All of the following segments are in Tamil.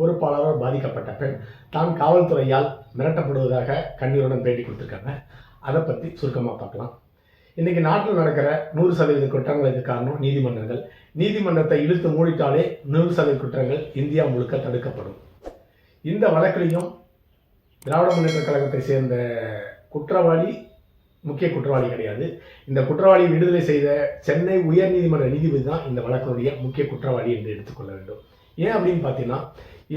பொறுப்பாளரால் பாதிக்கப்பட்ட பெண் தான் காவல்துறையால் மிரட்டப்படுவதாக கண்ணீருடன் பேட்டி கொடுத்துருக்காங்க. அதை பற்றி சுருக்கமாக பார்க்கலாம். இன்றைக்கி நாட்டில் நடக்கிற நூறு சதவீத குற்றங்களுக்கு காரணம் நீதிமன்றங்கள். நீதிமன்றத்தை இழுத்து மூடிட்டாலே நூறு சதவீத குற்றங்கள் இந்தியா முழுக்க தடுக்கப்படும். இந்த வழக்கிலையும் திராவிட முன்னேற்ற கழகத்தை சேர்ந்த குற்றவாளி முக்கிய குற்றவாளி கிடையாது. இந்த குற்றவாளி விடுதலை செய்த சென்னை உயர்நீதிமன்ற நீதிபதி தான் இந்த வழக்கினுடைய முக்கிய குற்றவாளி என்று எடுத்துக்கொள்ள வேண்டும். ஏன் அப்படின்னு பார்த்தீங்கன்னா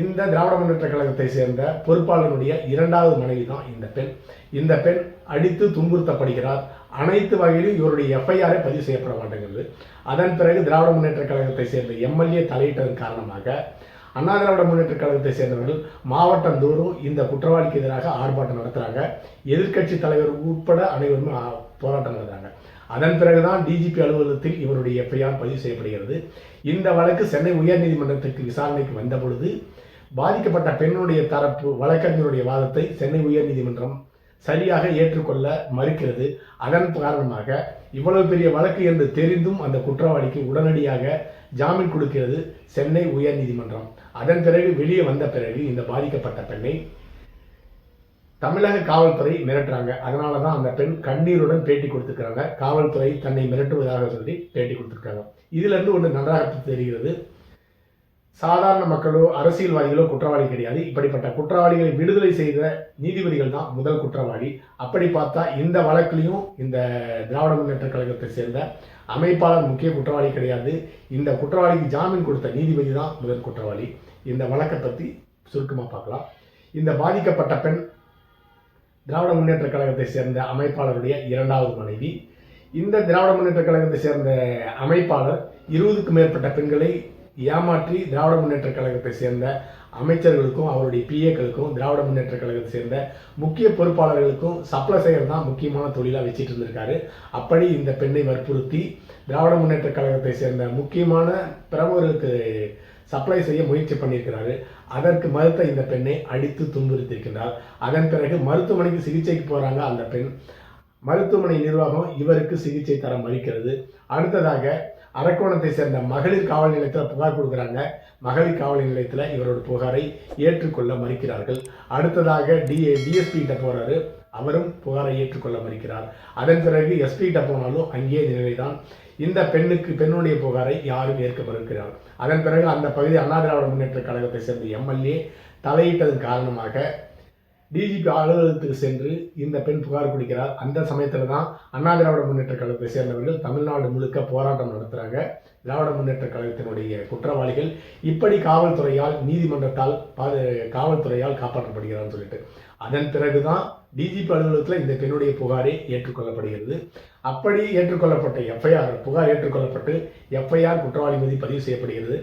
இந்த திராவிட முன்னேற்ற கழகத்தை சேர்ந்த பொறுப்பாளருடைய இரண்டாவது மனைவி தான் இந்த பெண். இந்த பெண் அடித்து துன்புறுத்தப்படுகிறார். அனைத்து வகையிலும் இவருடைய எஃப்ஐஆரே பதிவு செய்யப்பட மாட்டேங்கிறது அதன் பிறகு திராவிட முன்னேற்ற கழகத்தை சேர்ந்த எம்எல்ஏ தலையிட்டதன் காரணமாக அண்ணா திராவிட முன்னேற்ற கழகத்தை சேர்ந்தவர்கள் மாவட்டம் தோறும் இந்த குற்றவாளிக்கு எதிராக ஆர்ப்பாட்டம் நடத்துகிறாங்க எதிர்க்கட்சி தலைவர் உட்பட அனைவருமே போராட்டம் நடத்துறாங்க. அதன் பிறகுதான் டிஜிபி அலுவலகத்தில் இவருடைய எஃப்ஐஆர் பதிவு செய்யப்படுகிறது. இந்த வழக்கு சென்னை உயர்நீதிமன்றத்திற்கு விசாரணைக்கு வந்த பொழுது பாதிக்கப்பட்ட பெண்ணுடைய தரப்பு வழக்கறிஞருடைய வாதத்தை சென்னை உயர்நீதிமன்றம் சரியாக ஏற்றுக்கொள்ள மறுக்கிறது. அதன் காரணமாக இவ்வளவு பெரிய வழக்கு என்று தெரிந்தும் அந்த குற்றவாளிக்கு உடனடியாக ஜாமீன் கொடுக்கிறது சென்னை உயர்நீதிமன்றம். அதன் பிறகு வெளியே வந்த பிறகு இந்த பாதிக்கப்பட்ட பெண்ணை தமிழக காவல்துறை மிரட்டுறாங்க. அதனால தான் அந்த பெண் கண்ணீருடன் பேட்டி கொடுத்துருக்காங்க காவல்துறை தன்னை மிரட்டுவதாக சொல்லி பேட்டி கொடுத்துருக்காங்க. இதுலேருந்து ஒன்று நன்றாக தெரிகிறது. சாதாரண மக்களோ அரசியல்வாதிகளோ குற்றவாளி கிடையாது. இப்படிப்பட்ட குற்றவாளிகளை விடுதலை செய்த நீதிபதிகள் தான் முதல் குற்றவாளி. அப்படி பார்த்தா இந்த வழக்கிலையும் இந்த திராவிட முன்னேற்ற கழகத்தை சேர்ந்த அமைப்பாளர் முக்கிய குற்றவாளி கிடையாது. இந்த குற்றவாளிக்கு ஜாமீன் கொடுத்த நீதிபதி தான் முதல் குற்றவாளி. இந்த வழக்கை பற்றி சுருக்கமாக பார்க்கலாம். இந்த பாதிக்கப்பட்ட பெண் திராவிட முன்னேற்ற கழகத்தை சேர்ந்த அமைப்பாளருடைய இரண்டாவது மனைவி. இந்த திராவிட முன்னேற்ற கழகத்தை சேர்ந்த அமைப்பாளர் இருபதுக்கும் மேற்பட்ட பெண்களை ஏமாற்றி திராவிட முன்னேற்ற கழகத்தை சேர்ந்த அமைச்சர்களுக்கும் அவருடைய பிஏக்களுக்கும் திராவிட முன்னேற்ற கழகத்தை சேர்ந்த முக்கிய பொறுப்பாளர்களுக்கும் சப்ளை செய்யறது தான் முக்கியமான தொழிலாக வச்சுட்டு இருந்திருக்காரு. அப்படி இந்த பெண்ணை வற்புறுத்தி திராவிட முன்னேற்ற கழகத்தை சேர்ந்த முக்கியமான பிரபுகளுக்கு சப்ளை செய்ய முயற்சி பண்ணியிருக்கிறாரு. அதற்கு மறுத்த இந்த பெண்ணை அடித்து துன்புறுத்தியிருக்கிறார் அதன் பிறகு மருத்துவமனைக்கு சிகிச்சைக்கு போகிறாங்க அந்த பெண். மருத்துவமனை நிர்வாகம் இவருக்கு சிகிச்சை தர மறுக்கிறது. அடுத்ததாக அரக்கோணத்தை சேர்ந்த மகளிர் காவல் நிலையத்தில் புகார் கொடுக்குறாங்க. மகளிர் காவல் நிலையத்தில் இவரோட புகாரை ஏற்றுக்கொள்ள மறுக்கிறார்கள். அடுத்ததாக டிஏ டிஎஸ்பி கிட்ட போறாரு. அவரும் புகாரை ஏற்றுக்கொள்ள மறுக்கிறார். அதன் பிறகு எஸ்பி கிட்ட போனாலும் அங்கேயே நிலைதான். இந்த பெண்ணுக்கு பெண்ணுடைய புகாரை யாரும் ஏற்க மறுக்கிறார். அதன் பிறகு அந்த பகுதி அண்ணா திராவிட முன்னேற்ற கழகத்தை சேர்ந்த எம்எல்ஏ தலையிட்டதன் காரணமாக டிஜிபி அலுவலகத்துக்கு சென்று இந்த பெண் புகார் கொடுக்கிறார். அந்த சமயத்தில் தான் அண்ணா திராவிட முன்னேற்ற கழகத்தை சேர்ந்தவர்கள் தமிழ்நாடு முழுக்க போராட்டம் நடத்துகிறாங்க திராவிட முன்னேற்ற கழகத்தினுடைய குற்றவாளிகள் இப்படி காவல்துறையால் நீதிமன்றத்தால் பாது காவல்துறையால் காப்பாற்றப்படுகிறான்னு சொல்லிட்டு. அதன் பிறகுதான் டிஜிபி அலுவலகத்தில் இந்த பெண்ணுடைய புகாரே ஏற்றுக்கொள்ளப்படுகிறது. அப்படி ஏற்றுக்கொள்ளப்பட்ட எஃப்ஐஆர் புகார் ஏற்றுக்கொள்ளப்பட்டு எஃப்ஐஆர் குற்றவாளி மீது பதிவு செய்யப்படுகிறது.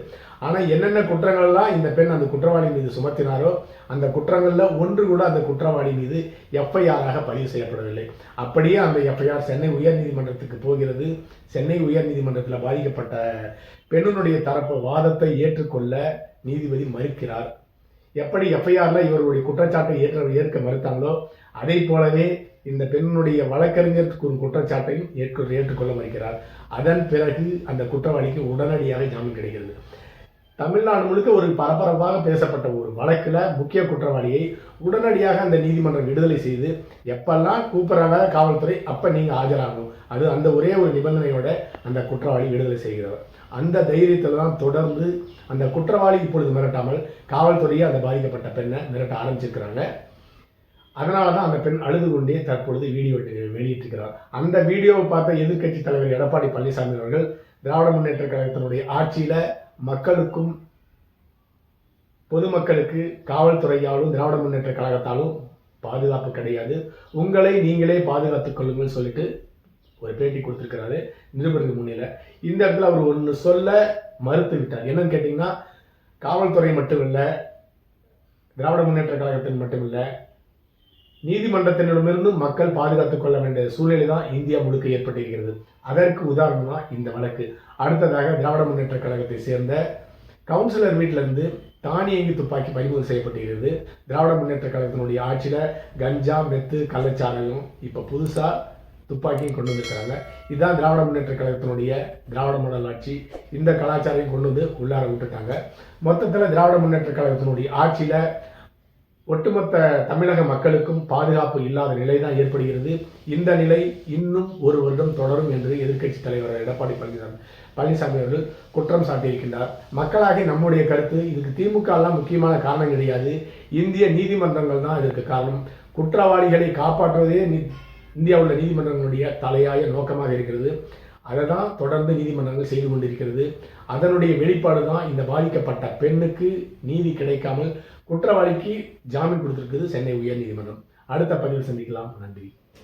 ஆனால் என்னென்ன குற்றங்கள்லாம் இந்த பெண் அந்த குற்றவாளி மீது சுமத்தினாரோ அந்த குற்றங்களில் ஒன்று கூட அந்த குற்றவாளி மீது எஃப்ஐஆராக பதிவு செய்யப்படவில்லை. அப்படியே அந்த எஃப்ஐஆர் சென்னை உயர்நீதிமன்றத்துக்கு போகிறது. சென்னை உயர்நீதிமன்றத்தில் பாதிக்கப்பட்ட பெண்ணினுடைய தரப்பு வாதத்தை ஏற்றுக்கொள்ள நீதிபதி மறுக்கிறார். எப்படி எஃப்ஐஆரில் இவருடைய குற்றச்சாட்டை ஏற்ற ஏற்க மறுத்தாங்களோ அதே போலவே இந்த பெண்ணுடைய வழக்கறிஞர் குற்றச்சாட்டையும் ஏற்க ஏற்றுக்கொள்ள மறுக்கிறார். அதன் பிறகு அந்த குற்றவாளிக்கு உடனடியாக ஜாமீன் கிடைக்கிறது. தமிழ்நாடு முழுக்க ஒரு பரபரப்பாக பேசப்பட்ட ஒரு வழக்கில் முக்கிய குற்றவாளியை உடனடியாக அந்த நீதிமன்றம் விடுதலை செய்து எப்பெல்லாம் கூப்பிட்றாங்க காவல்துறை அப்போ நீங்கள் ஆஜராகணும். அது அந்த ஒரே ஒரு நிபந்தனையோட அந்த குற்றவாளி விடுதலை செய்கிறவர். அந்த தைரியத்தில் தான் தொடர்ந்து அந்த குற்றவாளி இப்பொழுது மிரட்டாமல் காவல்துறையை அந்த பாதிக்கப்பட்ட பெண்ணை மிரட்ட ஆரம்பிச்சிருக்கிறாங்க. அதனால தான் அந்த பெண் அழுது கொண்டே தற்பொழுது வீடியோ வெளியிட்டிருக்கிறார். அந்த வீடியோவை பார்த்த எதிர்க்கட்சி தலைவர் எடப்பாடி பழனிசாமி அவர்கள் திராவிட முன்னேற்ற கழகத்தினுடைய ஆட்சியில் மக்களுக்கும் பொதுமக்களுக்கு காவல்துறையாலும் திராவிட முன்னேற்ற கழகத்தாலும் பாதுகாப்பு கிடையாது. உங்களை நீங்களே பாதுகாத்துக் கொள்ளுங்கள் சொல்லிட்டு ஒரு பேட்டி கொடுத்துருக்கிறாரு நிருபருக்கு முன்னில. இந்த இடத்துல அவர் ஒன்று சொல்ல மறுத்து விட்டார். என்னன்னு கேட்டிங்கன்னா காவல்துறை மட்டும் இல்லை திராவிட முன்னேற்ற கழகத்தின் மட்டும் இல்லை நீதிமன்றத்தினிடமிருந்து மக்கள் பாதுகாத்துக் கொள்ள வேண்டிய சூழ்நிலை தான் இந்தியா முழுக்க ஏற்பட்டிருக்கிறது. அதற்கு உதாரணம் தான் இந்த வழக்கு. அடுத்ததாக திராவிட முன்னேற்ற கழகத்தை சேர்ந்த கவுன்சிலர் வீட்டிலிருந்து தானியங்கி துப்பாக்கி பறிமுதல் செய்யப்பட்டிருக்கிறது. திராவிட முன்னேற்ற கழகத்தினுடைய ஆட்சியில் கஞ்சா மெத்து கள்ளச்சாராயம் இப்போ புதுசாக துப்பாக்கியும் கொண்டு வந்திருக்கிறாங்க. இதுதான் திராவிட முன்னேற்ற கழகத்தினுடைய திராவிட மண்டல் ஆட்சி. இந்த கலாச்சாரையும் கொண்டு வந்து உள்ளார விட்டுட்டாங்க மொத்தத்தில் திராவிட முன்னேற்ற கழகத்தினுடைய ஆட்சியில் ஒட்டுமொத்த தமிழக மக்களுக்கும் பாதுகாப்பு இல்லாத நிலை தான் ஏற்படுகிறது. இந்த நிலை இன்னும் ஒரு வருடம் தொடரும் என்று எதிர்க்கட்சி தலைவர் எடப்பாடி பழனிசாமி பழனிசாமி அவர்கள் குற்றம் சாட்டியிருக்கின்றார். மக்களாகி நம்முடைய கருத்து இதுக்கு திமுக எல்லாம் முக்கியமான காரணம் கிடையாது. இந்திய நீதிமன்றங்கள் தான் இதற்கு காரணம். குற்றவாளிகளை காப்பாற்றுவதே இந்தியாவுள்ள நீதிமன்றங்களுடைய தலையாய நோக்கமாக இருக்கிறது. அதை தான் தொடர்ந்து நீதிமன்றங்கள் செய்து கொண்டிருக்கிறது. அதனுடைய வெளிப்பாடு தான் இந்த பாதிக்கப்பட்ட பெண்ணுக்கு நீதி கிடைக்காமல் குற்றவாளிக்கு ஜாமீன் கொடுத்திருக்குது சென்னை உயர்நீதிமன்றம். அடுத்த பதிவில் சந்திக்கலாம். நன்றி.